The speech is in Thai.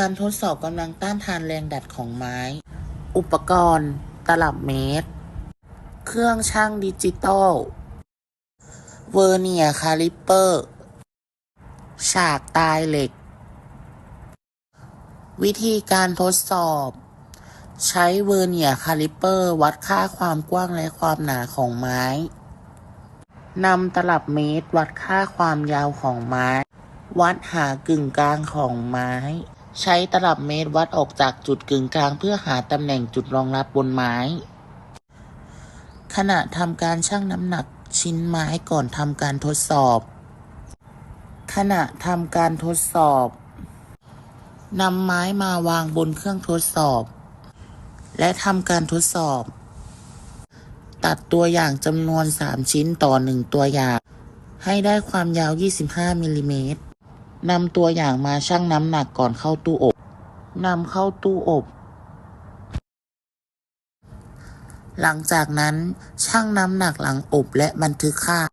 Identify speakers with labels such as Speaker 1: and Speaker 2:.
Speaker 1: การทดสอบกำลังต้านทานแรงดัดของไม้ อุปกรณ์ ตลับเมตร เครื่องช่างดิจิตอล เวอร์เนียคาลิปเปอร์ ฉากตายเหล็ก วิธีการทดสอบ ใช้เวอร์เนียคาลิปเปอร์ วัดค่าความกว้างและความหนาของไม้นำตลับเมตรวัดค่าความยาวของไม้ วัดหากึ่งกลางของไม้ ใช้ตลับเมตรวัดออกจากจุดกึ่งกลางเพื่อหาตำแหน่งจุดรองรับบนไม้ ขณะทำการชั่งน้ำหนักชิ้นไม้ก่อนทำการทดสอบ ขณะทำการทดสอบนำไม้มาวางบนเครื่องทดสอบ และทำการทดสอบ ตัดตัวอย่างจำนวน 3 ชิ้นต่อ 1 ตัวอย่าง ให้ได้ความยาว 25มิลลิเมตร นำตัวอย่างมาชั่งน้ำหนักก่อนเข้าตู้อบนำเข้าตู้อบ หลังจากนั้นชั่งน้ำหนักหลังอบและบันทึกค่า